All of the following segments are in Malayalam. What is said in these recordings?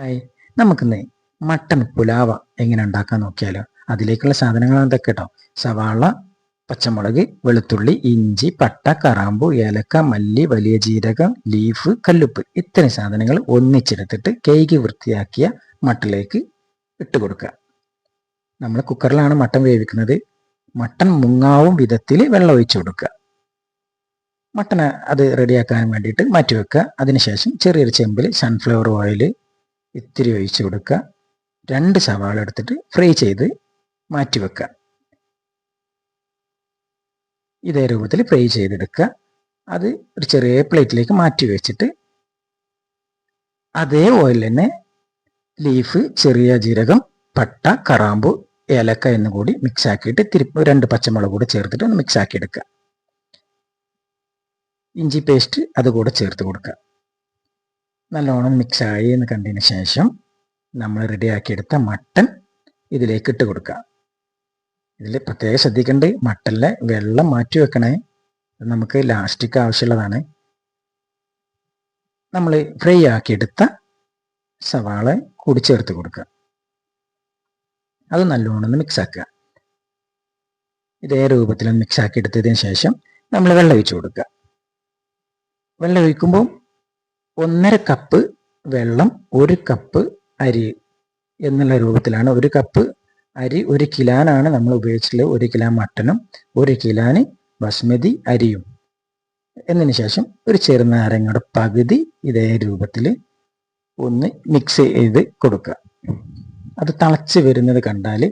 ഹായ് നമുക്കിന്ന് മട്ടൺ പുലാവ എങ്ങനെ ഉണ്ടാക്കാൻ നോക്കിയാലോ? അതിലേക്കുള്ള സാധനങ്ങൾ എന്തൊക്കെ കേട്ടോ. സവാള പച്ചമുളക് വെളുത്തുള്ളി ഇഞ്ചി പട്ട കറാമ്പു ഏലക്ക മല്ലി വലിയ ജീരകം ലീഫ് കല്ലുപ്പ് ഇത്തരം സാധനങ്ങൾ ഒന്നിച്ചെടുത്തിട്ട് കേക്ക് വൃത്തിയാക്കിയ മട്ടിലേക്ക് ഇട്ട് കൊടുക്കുക. നമ്മൾ കുക്കറിലാണ് മട്ടൺ വേവിക്കുന്നത്. മട്ടൺ മുങ്ങാവും വിധത്തിൽ വെള്ളം ഒഴിച്ചു കൊടുക്കുക. മട്ടൺ അത് റെഡിയാക്കാൻ വേണ്ടിയിട്ട് മാറ്റി വെക്കുക അതിനുശേഷം ചെറിയൊരു ചെമ്പിൽ സൺഫ്ലവർ ഓയിൽ ഇത്തിരി ഒഴിച്ച് കൊടുക്കുക. രണ്ട് സവാള എടുത്തിട്ട് ഫ്രൈ ചെയ്ത് മാറ്റി വെക്കുക. ഇതേ രൂപത്തിൽ ഫ്രൈ ചെയ്തെടുക്കുക. അത് ഒരു ചെറിയ പ്ലേറ്റിലേക്ക് മാറ്റി വെച്ചിട്ട് അതേ ഓയിൽ തന്നെ ലീഫ് ചെറിയ ജീരകം പട്ട കറാമ്പു ഏലക്ക എന്നും കൂടി മിക്സ് ആക്കിയിട്ട് തിരി രണ്ട് പച്ചമുളക് കൂടി ചേർത്തിട്ട് ഒന്ന് മിക്സ് ആക്കി എടുക്കുക. ഇഞ്ചി പേസ്റ്റ് അതുകൂടെ ചേർത്ത് കൊടുക്കുക. നല്ലോണം മിക്സായി എന്ന് കണ്ടതിന് ശേഷം നമ്മൾ റെഡിയാക്കിയെടുത്ത മട്ടൻ ഇതിലേക്ക് ഇട്ട് കൊടുക്കുക ഇതിൽ പ്രത്യേകം ശ്രദ്ധിക്കേണ്ട മട്ടനിലെ വെള്ളം മാറ്റി വെക്കണേ. നമുക്ക് ലാസ്റ്റിക്ക് ആവശ്യമുള്ളതാണ്. നമ്മൾ ഫ്രൈ ആക്കിയെടുത്ത സവാള കൂടി ചേർത്ത് കൊടുക്കുക അത് നല്ലോണം മിക്സ് ആക്കുക ഇതേ രൂപത്തിൽ മിക്സ് ആക്കി എടുത്തതിന് ശേഷം നമ്മൾ വെള്ളം ഒഴിച്ചു കൊടുക്കുക വെള്ളം ഒഴിക്കുമ്പോൾ ഒന്നര കപ്പ് വെള്ളം ഒരു കപ്പ് അരി എന്നുള്ള രൂപത്തിലാണ്. ഒരു കപ്പ് അരി ഒരു കിലാനാണ് നമ്മൾ ഉപയോഗിച്ചിട്ടുള്ളത്. ഒരു കിലാൻ മട്ടനും ഒരു കിലാന് ബസ്മതി അരിയും. എന്നതിന് ശേഷം ഒരു ചെറുനാരങ്ങയുടെ പകുതി ഇതേ രൂപത്തിൽ ഒന്ന് മിക്സ് ചെയ്ത് കൊടുക്കുക. അത് തിളച്ച് വരുന്നത് കണ്ടാൽ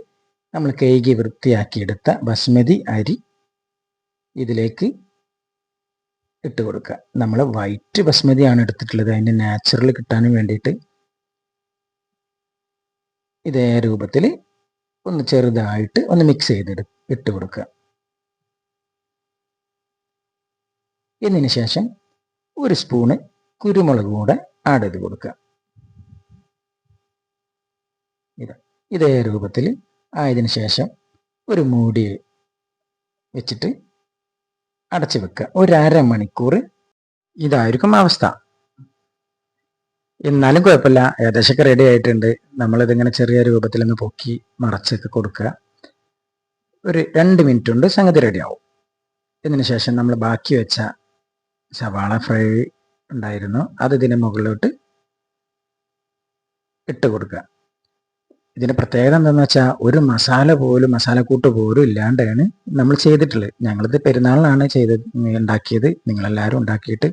നമ്മൾ കഴുകി വൃത്തിയാക്കിയെടുത്ത ബസ്മതി അരി ഇതിലേക്ക് ഇട്ട് കൊടുക്കുക. നമ്മൾ വൈറ്റ് ബസ്മതിയാണ് എടുത്തിട്ടുള്ളത്. അതിന്റെ നാച്ചുറൽ കിട്ടാനും വേണ്ടിയിട്ട് ഇതേ രൂപത്തിൽ ഒന്ന് ചെറുതായിട്ട് ഒന്ന് മിക്സ് ചെയ്ത് ഇട്ട് കൊടുക്കുക. എന്നതിന് ശേഷം ഒരു സ്പൂണ് കുരുമുളക് കൂടെ ആഡ് ചെയ്ത് കൊടുക്കുക. ഇത് ഇതേ രൂപത്തിൽ ആയതിനു ശേഷം ഒരു മൂടി വെച്ചിട്ട് അടച്ചു വെക്കുക ഒരു മണിക്കൂർ ഇതായിരിക്കും അവസ്ഥ. എന്നാലും കുഴപ്പമില്ല. ഏകദേശമൊക്കെ റെഡി ആയിട്ടുണ്ട്. നമ്മളിതിങ്ങനെ ചെറിയ രൂപത്തിൽ ഒന്ന് പൊക്കി മറച്ചൊക്കെ കൊടുക്കുക. ഒരു രണ്ട് മിനിറ്റ് കൊണ്ട് സംഗതി റെഡിയാവും ഇതിന് ശേഷം നമ്മൾ ബാക്കി വെച്ച സവാള ഫ്രൈ ഉണ്ടായിരുന്നു. അത് ഇതിന് മുകളിലോട്ട് ഇട്ട് കൊടുക്കുക. ഇതിന്റെ പ്രത്യേകത എന്താണെന്ന് വെച്ചാൽ ഒരു മസാല പോലും മസാലക്കൂട്ട് പോലും ഇല്ലാണ്ടാണ് നമ്മൾ ചെയ്തിട്ടുള്ളത്. ഞങ്ങളിത് പെരുന്നാളിനാണ് ചെയ്ത് ഉണ്ടാക്കിയത്. നിങ്ങളെല്ലാവരും ഉണ്ടാക്കിയിട്ട്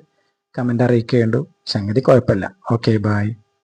കമന്റ് അറിയിക്കേണ്ടു. സംഗതി കുഴപ്പമില്ല. Okay bye